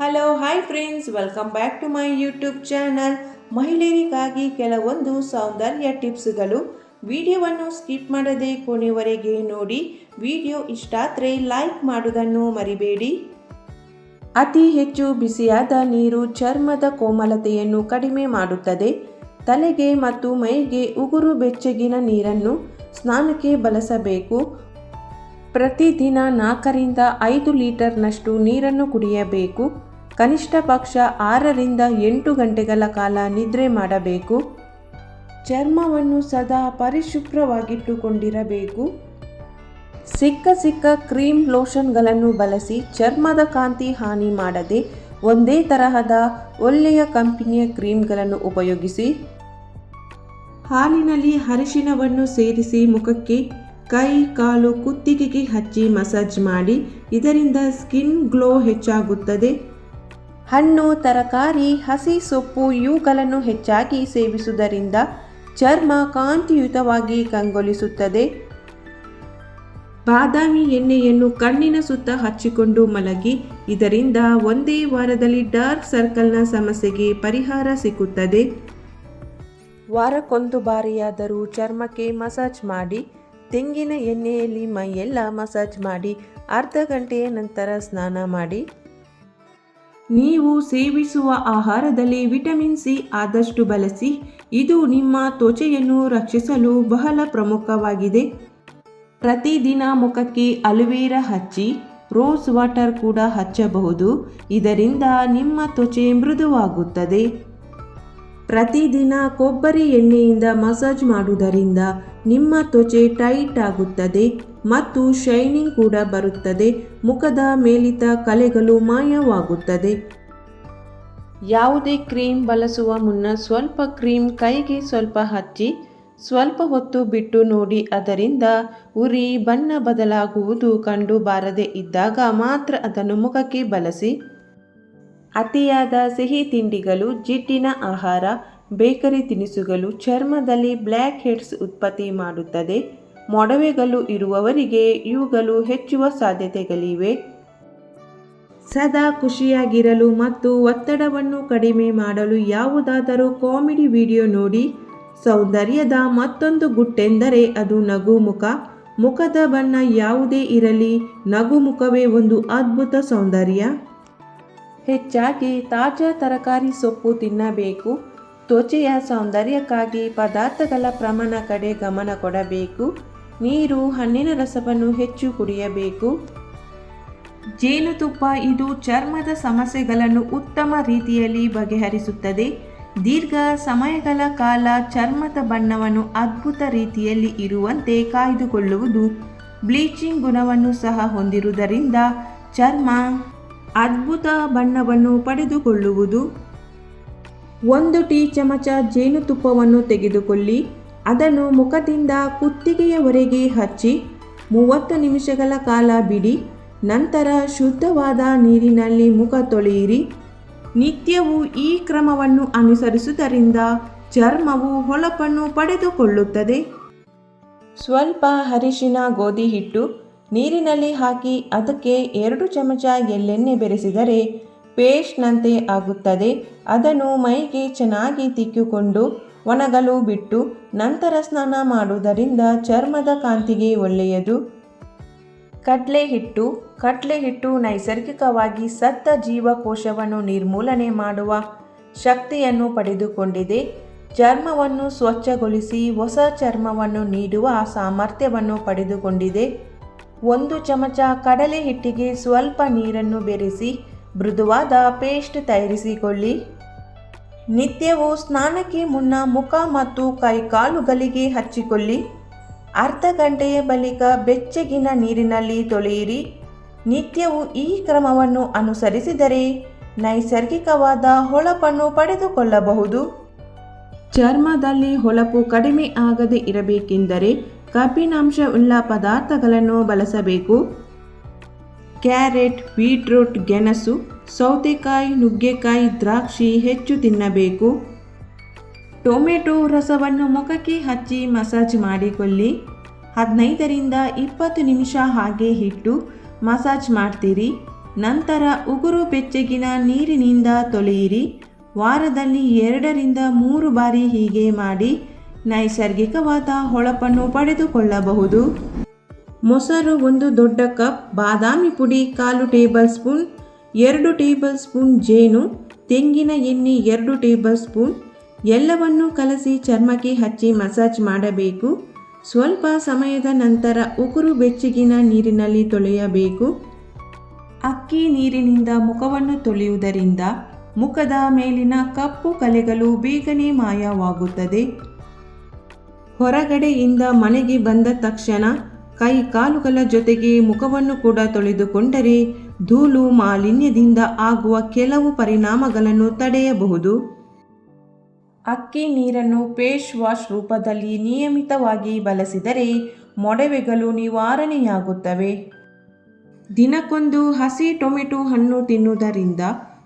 Hello hi friends welcome back to my YouTube channel ಮಹಿಳೆಯರಿಗಾಗಿ ಕೆಲವೊಂದು ಸೌಂದರ್ಯ ಟಿಪ್ಸ್ಗಳು. ವಿಡಿಯೋವನ್ನು ಸ್ಕಿಪ್ ಮಾಡದೆ ಕೊನೆವರೆಗೆ ನೋಡಿ. ವಿಡಿಯೋ ಇಷ್ಟ ಆದರೆ ಲೈಕ್ ಮಾಡುವುದನ್ನು ಮರಿಬೇಡಿ. ಅತಿ ಹೆಚ್ಚು ಬಿಸಿಯಾದ ನೀರು ಚರ್ಮದ ಕೋಮಲತೆಯನ್ನು ಕಡಿಮೆ ಮಾಡುತ್ತದೆ. ತಲೆಗೆ ಮತ್ತು ಮೈಗೆ ಉಗುರು ಬೆಚ್ಚಗಿನ ನೀರನ್ನು ಸ್ನಾನಕ್ಕೆ ಬಳಸಬೇಕು. ಪ್ರತಿದಿನ ನಾಲ್ಕರಿಂದ ಐದು ಲೀಟರ್ನಷ್ಟು ನೀರನ್ನು ಕುಡಿಯಬೇಕು. ಕನಿಷ್ಠ ಪಕ್ಷ ಆರರಿಂದ ಎಂಟು ಗಂಟೆಗಳ ಕಾಲ ನಿದ್ರೆ ಮಾಡಬೇಕು. ಚರ್ಮವನ್ನು ಸದಾ ಪರಿಶುಭ್ರವಾಗಿಟ್ಟುಕೊಂಡಿರಬೇಕು. ಸಿಕ್ಕ ಸಿಕ್ಕ ಕ್ರೀಮ್ ಲೋಷನ್ಗಳನ್ನು ಬಳಸಿ ಚರ್ಮದ ಕಾಂತಿ ಹಾನಿ ಮಾಡದೆ ಒಂದೇ ತರಹದ ಒಳ್ಳೆಯ ಕಂಪನಿಯ ಕ್ರೀಮ್ಗಳನ್ನು ಉಪಯೋಗಿಸಿ. ಹಾಲಿನಲ್ಲಿ ಅರಿಶಿನವನ್ನು ಸೇರಿಸಿ ಮುಖಕ್ಕೆ ಕೈ, ಕಾಲು, ಕುತ್ತಿಗೆಗೆ ಹಚ್ಚಿ ಮಸಾಜ್ ಮಾಡಿ, ಇದರಿಂದ ಸ್ಕಿನ್ ಗ್ಲೋ ಹೆಚ್ಚಾಗುತ್ತದೆ. ಹಣ್ಣು, ತರಕಾರಿ, ಹಸಿ ಸೊಪ್ಪು ಇವುಗಳನ್ನು ಹೆಚ್ಚಾಗಿ ಸೇವಿಸುವುದರಿಂದ ಚರ್ಮ ಕಾಂತಿಯುತವಾಗಿ ಕಂಗೊಳಿಸುತ್ತದೆ. ಬಾದಾಮಿ ಎಣ್ಣೆಯನ್ನು ಕಣ್ಣಿನ ಸುತ್ತ ಹಚ್ಚಿಕೊಂಡು ಮಲಗಿ, ಇದರಿಂದ ಒಂದೇ ವಾರದಲ್ಲಿ ಡಾರ್ಕ್ ಸರ್ಕಲ್ನ ಸಮಸ್ಯೆಗೆ ಪರಿಹಾರ ಸಿಗುತ್ತದೆ ವಾರಕ್ಕೊಂದು ಬಾರಿಯಾದರೂ ಚರ್ಮಕ್ಕೆ ಮಸಾಜ್ ಮಾಡಿ, ತೆಂಗಿನ ಎಣ್ಣೆಯಲ್ಲಿ ಮೈಯೆಲ್ಲ ಮಸಾಜ್ ಮಾಡಿ, ಅರ್ಧ ಗಂಟೆಯ ನಂತರ ಸ್ನಾನ ಮಾಡಿ. ನೀವು ಸೇವಿಸುವ ಆಹಾರದಲ್ಲಿ ವಿಟಮಿನ್ ಸಿ ಆದಷ್ಟು ಬಳಸಿ, ಇದು ನಿಮ್ಮ ತ್ವಚೆಯನ್ನು ರಕ್ಷಿಸಲು ಬಹಳ ಪ್ರಮುಖವಾಗಿದೆ. ಪ್ರತಿದಿನ ಮುಖಕ್ಕೆ ಅಲುವೀರ ಹಚ್ಚಿ, ರೋಸ್ ವಾಟರ್ ಕೂಡ ಹಚ್ಚಬಹುದು. ಇದರಿಂದ ನಿಮ್ಮ ತ್ವಚೆ ಮೃದುವಾಗುತ್ತದೆ. ಪ್ರತಿದಿನ ಕೊಬ್ಬರಿ ಎಣ್ಣೆಯಿಂದ ಮಸಾಜ್ ಮಾಡುವುದರಿಂದ ನಿಮ್ಮ ತ್ವಚೆ ಟೈಟ್ ಆಗುತ್ತದೆ ಮತ್ತು ಶೈನಿಂಗ್ ಕೂಡ ಬರುತ್ತದೆ. ಮುಖದ ಮೇಲಿತ ಕಲೆಗಳು ಮಾಯವಾಗುತ್ತದೆ. ಯಾವುದೇ ಕ್ರೀಮ್ ಬಳಸುವ ಮುನ್ನ ಸ್ವಲ್ಪ ಕ್ರೀಮ್ ಕೈಗೆ ಸ್ವಲ್ಪ ಹಚ್ಚಿ, ಸ್ವಲ್ಪ ಹೊತ್ತು ಬಿಟ್ಟು ನೋಡಿ, ಅದರಿಂದ ಉರಿ, ಬಣ್ಣ ಬದಲಾಗುವುದು ಕಂಡು ಬಾರದೇ ಇದ್ದಾಗ ಮಾತ್ರ ಅದನ್ನು ಮುಖಕ್ಕೆ ಬಳಸಿ. ಅತಿಯಾದ ಸಿಹಿ ತಿಂಡಿಗಳು, ಜಿಡ್ಡಿನ ಆಹಾರ, ಬೇಕರಿ ತಿನಿಸುಗಳು, ಚರ್ಮದಲ್ಲಿ ಬ್ಲ್ಯಾಕ್ ಹೆಡ್ಸ್ ಉತ್ಪತ್ತಿ ಮಾಡುತ್ತದೆ. ಮೊಡವೆಗಳು ಇರುವವರಿಗೆ ಇವುಗಳು ಹೆಚ್ಚುವ ಸಾಧ್ಯತೆಗಳಿವೆ. ಸದಾ ಖುಷಿಯಾಗಿರಲು ಮತ್ತು ಒತ್ತಡವನ್ನು ಕಡಿಮೆ ಮಾಡಲು ಯಾವುದಾದರೂ ಕಾಮಿಡಿ ವಿಡಿಯೋ ನೋಡಿ. ಸೌಂದರ್ಯದ ಮತ್ತೊಂದು ಗುಟ್ಟೆಂದರೆ ಅದು ನಗು ಮುಖ ಮುಖದ ಬಣ್ಣ ಯಾವುದೇ ಇರಲಿ ನಗು ಮುಖವೇ ಒಂದು ಅದ್ಭುತ ಸೌಂದರ್ಯ. ಹೆಚ್ಚಾಗಿ ತಾಜಾ ತರಕಾರಿ ಸೊಪ್ಪು ತಿನ್ನಬೇಕು. ತ್ವಚೆಯ ಸೌಂದರ್ಯಕ್ಕಾಗಿ ಪದಾರ್ಥಗಳ ಪ್ರಮಾಣ ಕಡೆ ಗಮನ ಕೊಡಬೇಕು. ನೀರು, ಹಣ್ಣಿನ ರಸವನ್ನು ಹೆಚ್ಚು ಕುಡಿಯಬೇಕು. ಜೇನುತುಪ್ಪ ಇದು ಚರ್ಮದ ಸಮಸ್ಯೆಗಳನ್ನು ಉತ್ತಮ ರೀತಿಯಲ್ಲಿ ಬಗೆಹರಿಸುತ್ತದೆ. ದೀರ್ಘ ಸಮಯಗಳ ಕಾಲ ಚರ್ಮದ ಬಣ್ಣವನ್ನು ಅದ್ಭುತ ರೀತಿಯಲ್ಲಿ ಇರುವಂತೆ ಕಾಯ್ದುಕೊಳ್ಳುವುದು. ಬ್ಲೀಚಿಂಗ್ ಗುಣವನ್ನು ಸಹ ಹೊಂದಿರುವುದರಿಂದ ಚರ್ಮ ಅದ್ಭುತ ಬಣ್ಣವನ್ನು ಪಡೆದುಕೊಳ್ಳುವುದು. ಒಂದು ಟೀ ಚಮಚ ಜೇನುತುಪ್ಪವನ್ನು ತೆಗೆದುಕೊಳ್ಳಿ. ಅದನ್ನು ಮುಖದಿಂದ ಕುತ್ತಿಗೆಯವರೆಗೆ ಹಚ್ಚಿ ಮೂವತ್ತು ನಿಮಿಷಗಳ ಕಾಲ ಬಿಡಿ. ನಂತರ ಶುದ್ಧವಾದ ನೀರಿನಲ್ಲಿ ಮುಖ ತೊಳೆಯಿರಿ. ನಿತ್ಯವೂ ಈ ಕ್ರಮವನ್ನು ಅನುಸರಿಸುವುದರಿಂದ ಚರ್ಮವು ಹೊಳಪನ್ನು ಪಡೆದುಕೊಳ್ಳುತ್ತದೆ. ಸ್ವಲ್ಪ ಅರಿಶಿನ ಗೋಧಿ ಹಿಟ್ಟು ನೀರಿನಲ್ಲಿ ಹಾಕಿ ಅದಕ್ಕೆ ಎರಡು ಚಮಚ ಎಳ್ಳೆಣ್ಣೆ ಬೆರೆಸಿದರೆ ಪೇಸ್ಟ್ನಂತೆ ಆಗುತ್ತದೆ. ಅದನ್ನು ಮೈಗೆ ಚೆನ್ನಾಗಿ ತಿಕ್ಕಿಕೊಂಡು ಒಣಗಲು ಬಿಟ್ಟು ನಂತರ ಸ್ನಾನ ಮಾಡುವುದರಿಂದ ಚರ್ಮದ ಕಾಂತಿಗೆ ಒಳ್ಳೆಯದು. ಕಡಲೆ ಹಿಟ್ಟು ಕಡಲೆ ಹಿಟ್ಟು ನೈಸರ್ಗಿಕವಾಗಿ ಸತ್ತ ಜೀವಕೋಶವನ್ನು ನಿರ್ಮೂಲನೆ ಮಾಡುವ ಶಕ್ತಿಯನ್ನು ಪಡೆದುಕೊಂಡಿದೆ. ಚರ್ಮವನ್ನು ಸ್ವಚ್ಛಗೊಳಿಸಿ ಹೊಸ ಚರ್ಮವನ್ನು ನೀಡುವ ಸಾಮರ್ಥ್ಯವನ್ನು ಪಡೆದುಕೊಂಡಿದೆ. ಒಂದು ಚಮಚ ಕಡಲೆ ಹಿಟ್ಟಿಗೆ ಸ್ವಲ್ಪ ನೀರನ್ನು ಬೆರೆಸಿ ಮೃದುವಾದ ಪೇಸ್ಟ್ ತಯಾರಿಸಿಕೊಳ್ಳಿ. ನಿತ್ಯವೂ ಸ್ನಾನಕ್ಕೆ ಮುನ್ನ ಮುಖ ಮತ್ತು ಕೈಕಾಲುಗಳಿಗೆ ಹಚ್ಚಿಕೊಳ್ಳಿ. ಅರ್ಧ ಗಂಟೆಯ ಬಳಿಕ ಬೆಚ್ಚಗಿನ ನೀರಿನಲ್ಲಿ ತೊಳೆಯಿರಿ. ನಿತ್ಯವೂ ಈ ಕ್ರಮವನ್ನು ಅನುಸರಿಸಿದರೆ ನೈಸರ್ಗಿಕವಾದ ಹೊಳಪನ್ನು ಪಡೆದುಕೊಳ್ಳಬಹುದು. ಚರ್ಮದಲ್ಲಿ ಹೊಳಪು ಕಡಿಮೆ ಆಗದೆ ಇರಬೇಕೆಂದರೆ ಕಬ್ಬಿನಾಂಶವುಳ್ಳ ಪದಾರ್ಥಗಳನ್ನು ಬಳಸಬೇಕು. ಕ್ಯಾರೆಟ್, ಬೀಟ್ರೂಟ್, ಗೆಣಸು, ಸೌತೆಕಾಯಿ, ನುಗ್ಗೆಕಾಯಿ, ದ್ರಾಕ್ಷಿ ಹೆಚ್ಚು ತಿನ್ನಬೇಕು. ಟೊಮೆಟೊ ರಸವನ್ನು ಮುಖಕ್ಕೆ ಹಚ್ಚಿ ಮಸಾಜ್ ಮಾಡಿಕೊಳ್ಳಿ. ಹದಿನೈದರಿಂದ ಇಪ್ಪತ್ತು ನಿಮಿಷ ಹಾಗೆ ಇಟ್ಟು ಮಸಾಜ್ ಮಾಡ್ತೀರಿ. ನಂತರ ಉಗುರು ಬೆಚ್ಚಗಿನ ನೀರಿನಿಂದ ತೊಳೆಯಿರಿ. ವಾರದಲ್ಲಿ ಎರಡರಿಂದ ಮೂರು ಬಾರಿ ಹೀಗೆ ಮಾಡಿ ನೈಸರ್ಗಿಕವಾದ ಹೊಳಪನ್ನು ಪಡೆದುಕೊಳ್ಳಬಹುದು. ಮೊಸರು ಒಂದು ದೊಡ್ಡ ಕಪ್, ಬಾದಾಮಿ ಪುಡಿ ಕಾಲು ಟೇಬಲ್ ಸ್ಪೂನ್, ಎರಡು ಟೇಬಲ್ ಸ್ಪೂನ್ ಜೇನು, ತೆಂಗಿನ ಎಣ್ಣೆ ಎರಡು ಟೇಬಲ್ ಸ್ಪೂನ್, ಎಲ್ಲವನ್ನು ಕಲಸಿ ಚರ್ಮಕ್ಕೆ ಹಚ್ಚಿ ಮಸಾಜ್ ಮಾಡಬೇಕು. ಸ್ವಲ್ಪ ಸಮಯದ ನಂತರ ಉಗುರು ಬೆಚ್ಚಗಿನ ನೀರಿನಲ್ಲಿ ತೊಳೆಯಬೇಕು. ಅಕ್ಕಿ ನೀರಿನಿಂದ ಮುಖವನ್ನು ತೊಳೆಯುವುದರಿಂದ ಮುಖದ ಮೇಲಿನ ಕಪ್ಪು ಕಲೆಗಳು ಬೇಗನೆ ಮಾಯವಾಗುತ್ತದೆ. ಹೊರಗಡೆಯಿಂದ ಮನೆಗೆ ಬಂದ ತಕ್ಷಣ ಕೈ ಕಾಲುಗಳ ಜೊತೆಗೆ ಮುಖವನ್ನು ಕೂಡ ತೊಳೆದುಕೊಂಡರೆ ಧೂಳು ಮಾಲಿನ್ಯದಿಂದ ಆಗುವ ಕೆಲವು ಪರಿಣಾಮಗಳನ್ನು ತಡೆಯಬಹುದು. ಅಕ್ಕಿ ನೀರನ್ನು ಪೇಶ್ ವಾಶ್ ರೂಪದಲ್ಲಿ ನಿಯಮಿತವಾಗಿ ಬಳಸಿದರೆ ಮೊಡವೆಗಳು ನಿವಾರಣೆಯಾಗುತ್ತವೆ. ದಿನಕ್ಕೊಂದು ಹಸಿ ಟೊಮೆಟೊ ಹಣ್ಣು ತಿನ್ನುವುದರಿಂದ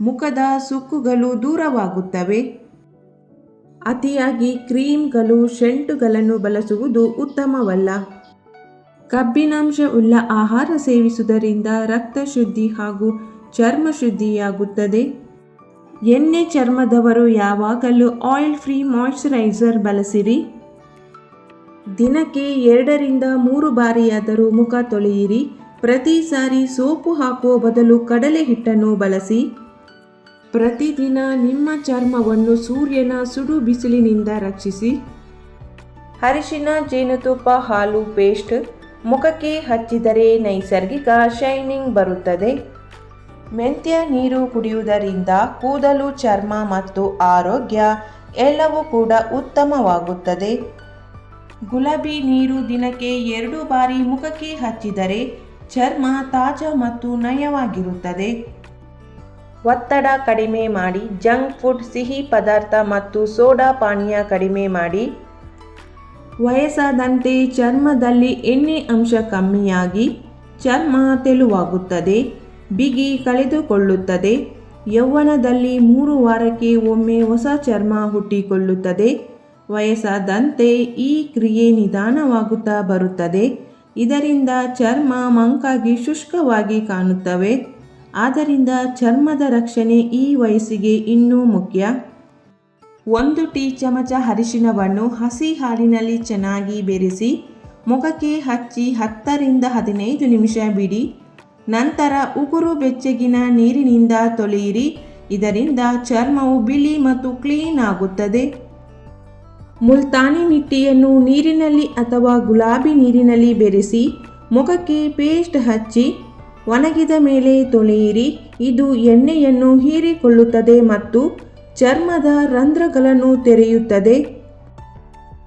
ಮುಖದ ಸುಕ್ಕುಗಳು ದೂರವಾಗುತ್ತವೆ. ಅತಿಯಾಗಿ ಕ್ರೀಮ್ಗಳು, ಶೆಂಟುಗಳನ್ನು ಬಳಸುವುದು ಉತ್ತಮವಲ್ಲ. ಕಬ್ಬಿನಾಂಶ ಉಳ್ಳ ಆಹಾರ ಸೇವಿಸುವುದರಿಂದ ರಕ್ತ ಶುದ್ಧಿ ಹಾಗೂ ಚರ್ಮ ಶುದ್ಧಿಯಾಗುತ್ತದೆ. ಎಣ್ಣೆ ಚರ್ಮದವರು ಯಾವಾಗಲೂ ಆಯಿಲ್ ಫ್ರೀ ಮಾಯಿಶ್ಚರೈಸರ್ ಬಳಸಿರಿ. ದಿನಕ್ಕೆ ಎರಡರಿಂದ ಮೂರು ಬಾರಿಯಾದರೂ ಮುಖ ತೊಳೆಯಿರಿ. ಪ್ರತಿ ಸಾರಿ ಸೋಪು ಹಾಕುವ ಬದಲು ಕಡಲೆ ಹಿಟ್ಟನ್ನು ಬಳಸಿ. ಪ್ರತಿದಿನ ನಿಮ್ಮ ಚರ್ಮವನ್ನು ಸೂರ್ಯನ ಸುಡು ಬಿಸಿಲಿನಿಂದ ರಕ್ಷಿಸಿ. ಅರಿಶಿನ, ಜೇನುತುಪ್ಪ, ಹಾಲು, ಪೇಸ್ಟ್ ಮುಖಕ್ಕೆ ಹಚ್ಚಿದರೆ ನೈಸರ್ಗಿಕ ಶೈನಿಂಗ್ ಬರುತ್ತದೆ. ಮೆಂತ್ಯ, ನೀರು ಕುಡಿಯುವುದರಿಂದ ಕೂದಲು, ಚರ್ಮ ಮತ್ತು ಆರೋಗ್ಯ ಎಲ್ಲವೂ ಕೂಡ ಉತ್ತಮವಾಗುತ್ತದೆ. ಗುಲಾಬಿ ನೀರು ದಿನಕ್ಕೆ ಎರಡು ಬಾರಿ ಮುಖಕ್ಕೆ ಹಚ್ಚಿದರೆ ಚರ್ಮ ತಾಜಾ ಮತ್ತು ನಯವಾಗಿರುತ್ತದೆ. ಒತ್ತಡ ಕಡಿಮೆ ಮಾಡಿ, ಜಂಕ್ ಫುಡ್, ಸಿಹಿ ಪದಾರ್ಥ ಮತ್ತು ಸೋಡಾ ಪಾನೀಯ ಕಡಿಮೆ ಮಾಡಿ. ವಯಸ್ಸಾದಂತೆ ಚರ್ಮದಲ್ಲಿ ಎಣ್ಣೆ ಅಂಶ ಕಮ್ಮಿಯಾಗಿ, ಚರ್ಮ ತೆಳುವಾಗುತ್ತದೆ, ಬಿಗಿ ಕಳೆದುಕೊಳ್ಳುತ್ತದೆ, ಯೌವನದಲ್ಲಿ ಮೂರು ವಾರಕ್ಕೆ ಒಮ್ಮೆ ಹೊಸ ಚರ್ಮ ಹುಟ್ಟಿಕೊಳ್ಳುತ್ತದೆ, ವಯಸ್ಸಾದಂತೆ ಈ ಕ್ರಿಯೆ ನಿಧಾನವಾಗುತ್ತಾ ಬರುತ್ತದೆ, ಇದರಿಂದ ಚರ್ಮ ಮಂಕಾಗಿ ಶುಷ್ಕವಾಗಿ ಕಾಣುತ್ತವೆ. ಆದ್ದರಿಂದ ಚರ್ಮದ ರಕ್ಷಣೆ ಈ ವಯಸ್ಸಿಗೆ ಇನ್ನೂ ಮುಖ್ಯ. ಒಂದು ಟೀ ಚಮಚ ಅರಿಶಿನವನ್ನು ಹಸಿ ಹಾಲಿನಲ್ಲಿ ಚೆನ್ನಾಗಿ ಬೆರೆಸಿ, ಮುಖಕ್ಕೆ ಹಚ್ಚಿ ಹತ್ತರಿಂದ ಹದಿನೈದು ನಿಮಿಷ ಬಿಡಿ. ನಂತರ ಉಗುರು ಬೆಚ್ಚಗಿನ ನೀರಿನಿಂದ ತೊಳೆಯಿರಿ. ಇದರಿಂದ ಚರ್ಮವು ಬಿಳಿ ಮತ್ತು ಕ್ಲೀನ್ ಆಗುತ್ತದೆ. ಮುಲ್ತಾನಿ ಮಿಟ್ಟಿಯನ್ನು ನೀರಿನಲ್ಲಿ ಅಥವಾ ಗುಲಾಬಿ ನೀರಿನಲ್ಲಿ ಬೆರೆಸಿ, ಮುಖಕ್ಕೆ ಪೇಸ್ಟ್ ಹಚ್ಚಿ ಒಣಗಿದ ಮೇಲೆ ತೊಳೆಯಿರಿ. ಇದು ಎಣ್ಣೆಯನ್ನು ಹೀರಿಕೊಳ್ಳುತ್ತದೆ ಮತ್ತು ಚರ್ಮದ ರಂಧ್ರಗಳನ್ನು ತೆರೆಯುತ್ತದೆ.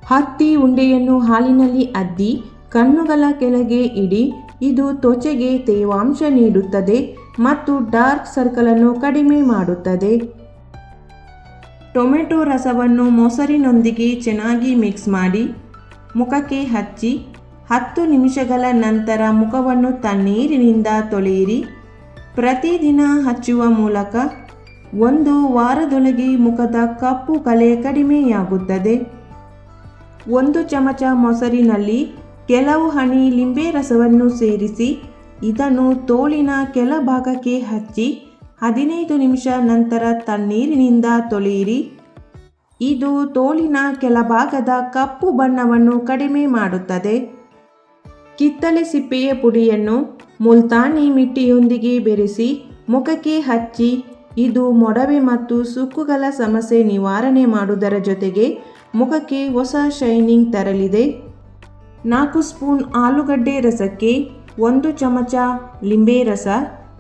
ಹತ್ತಿ ಉಂಡೆಯನ್ನು ಹಾಲಿನಲ್ಲಿ ಅದ್ದಿ, ಕಣ್ಣುಗಳ ಕೆಳಗೆ ಇಡಿ. ಇದು ತ್ವಚೆಗೆ ತೇವಾಂಶ ನೀಡುತ್ತದೆ ಮತ್ತು ಡಾರ್ಕ್ ಸರ್ಕಲನ್ನು ಕಡಿಮೆ ಮಾಡುತ್ತದೆ. ಟೊಮೆಟೊ ರಸವನ್ನು ಮೊಸರಿನೊಂದಿಗೆ ಚೆನ್ನಾಗಿ ಮಿಕ್ಸ್ ಮಾಡಿ, ಮುಖಕ್ಕೆ ಹಚ್ಚಿ. ಹತ್ತು ನಿಮಿಷಗಳ ನಂತರ ಮುಖವನ್ನು ತಣ್ಣೀರಿನಿಂದ ತೊಳೆಯಿರಿ. ಪ್ರತಿದಿನ ಹಚ್ಚುವ ಮೂಲಕ ಒಂದು ವಾರದೊಳಗೆ ಮುಖದ ಕಪ್ಪು ಕಲೆ ಕಡಿಮೆಯಾಗುತ್ತದೆ. ಒಂದು ಚಮಚ ಮೊಸರಿನಲ್ಲಿ ಕೆಲವು ಹನಿ ಲಿಂಬೆ ರಸವನ್ನು ಸೇರಿಸಿ, ಇದನ್ನು ತೋಳಿನ ಕೆಳಭಾಗಕ್ಕೆ ಹಚ್ಚಿ, ಹದಿನೈದು ನಿಮಿಷ ನಂತರ ತಣ್ಣೀರಿನಿಂದ ತೊಳೆಯಿರಿ. ಇದು ತೋಳಿನ ಕೆಳಭಾಗದ ಕಪ್ಪು ಬಣ್ಣವನ್ನು ಕಡಿಮೆ ಮಾಡುತ್ತದೆ. ಕಿತ್ತಳೆ ಸಿಪ್ಪೆಯ ಪುಡಿಯನ್ನು ಮುಲ್ತಾನಿ ಮಿಟ್ಟಿಯೊಂದಿಗೆ ಬೆರೆಸಿ ಮುಖಕ್ಕೆ ಹಚ್ಚಿ, ಇದು ಮೊಡವೆ ಮತ್ತು ಸುಕ್ಕುಗಳ ಸಮಸ್ಯೆ ನಿವಾರಣೆ ಮಾಡುವುದರ ಜೊತೆಗೆ ಮುಖಕ್ಕೆ ಹೊಸ ಶೈನಿಂಗ್ ತರಲಿದೆ. ನಾಲ್ಕು ಸ್ಪೂನ್ ಆಲೂಗಡ್ಡೆ ರಸಕ್ಕೆ ಒಂದು ಚಮಚ ಲಿಂಬೆ ರಸ,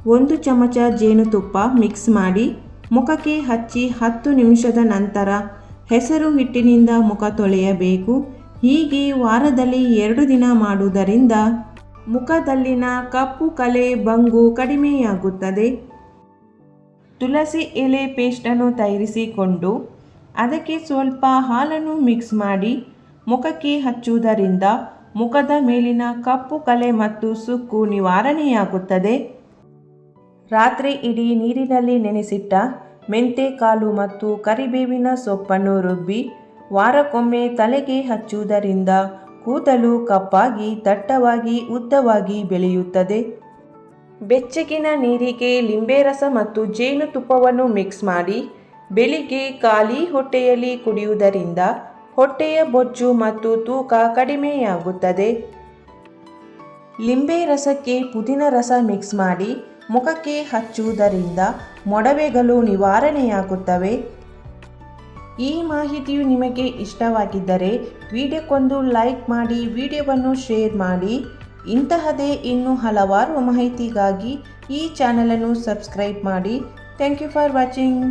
ಒಂದು ಚಮಚ ಜೇನುತುಪ್ಪ ಮಿಕ್ಸ್ ಮಾಡಿ ಮುಖಕ್ಕೆ ಹಚ್ಚಿ ಹತ್ತು ನಿಮಿಷದ ನಂತರ ಹೆಸರು ಹಿಟ್ಟಿನಿಂದ ಮುಖ ತೊಳೆಯಬೇಕು. ಹೀಗೆ ವಾರದಲ್ಲಿ ಎರಡು ದಿನ ಮಾಡುವುದರಿಂದ ಮುಖದಲ್ಲಿನ ಕಪ್ಪು ಕಲೆ ಬಂಗು ಕಡಿಮೆಯಾಗುತ್ತದೆ. ತುಳಸಿ ಎಲೆ ಪೇಸ್ಟನ್ನು ತಯಾರಿಸಿಕೊಂಡು ಅದಕ್ಕೆ ಸ್ವಲ್ಪ ಹಾಲನ್ನು ಮಿಕ್ಸ್ ಮಾಡಿ ಮುಖಕ್ಕೆ ಹಚ್ಚುವುದರಿಂದ ಮುಖದ ಮೇಲಿನ ಕಪ್ಪು ಕಲೆ ಮತ್ತು ಸುಕ್ಕು ನಿವಾರಣೆಯಾಗುತ್ತದೆ. ರಾತ್ರಿ ಇಡೀ ನೀರಿನಲ್ಲಿ ನೆನೆಸಿಟ್ಟ ಮೆಂತೆಕಾಳು ಮತ್ತು ಕರಿಬೇವಿನ ಸೊಪ್ಪನ್ನು ರುಬ್ಬಿ ವಾರಕ್ಕೊಮ್ಮೆ ತಲೆಗೆ ಹಚ್ಚುವುದರಿಂದ ಕೂದಲು ಕಪ್ಪಾಗಿ ದಟ್ಟವಾಗಿ ಉದ್ದವಾಗಿ ಬೆಳೆಯುತ್ತದೆ. ಬೆಚ್ಚಗಿನ ನೀರಿಗೆ ಲಿಂಬೆ ರಸ ಮತ್ತು ಜೇನುತುಪ್ಪವನ್ನು ಮಿಕ್ಸ್ ಮಾಡಿ ಬೆಳಿಗ್ಗೆ ಖಾಲಿ ಹೊಟ್ಟೆಯಲ್ಲಿ ಕುಡಿಯುವುದರಿಂದ ಹೊಟ್ಟೆಯ ಬೊಜ್ಜು ಮತ್ತು ತೂಕ ಕಡಿಮೆಯಾಗುತ್ತದೆ. ಲಿಂಬೆ ರಸಕ್ಕೆ ಪುದೀನ ರಸ ಮಿಕ್ಸ್ ಮಾಡಿ ಮುಖಕ್ಕೆ ಹಚ್ಚುವುದರಿಂದ ಮೊಡವೆಗಳು ನಿವಾರಣೆಯಾಗುತ್ತವೆ. ಈ ಮಾಹಿತಿಯು ನಿಮಗೆ ಇಷ್ಟವಾಗಿದ್ದರೆ ವಿಡಿಯೋಕ್ಕೊಂದು ಲೈಕ್ ಮಾಡಿ, ವಿಡಿಯೋವನ್ನು ಶೇರ್ ಮಾಡಿ. ಇಂತಹದೇ ಇನ್ನೂ ಹಲವಾರು ಮಾಹಿತಿಗಾಗಿ ಈ ಚಾನಲನ್ನು ಸಬ್ಸ್ಕ್ರೈಬ್ ಮಾಡಿ. Thank you for watching.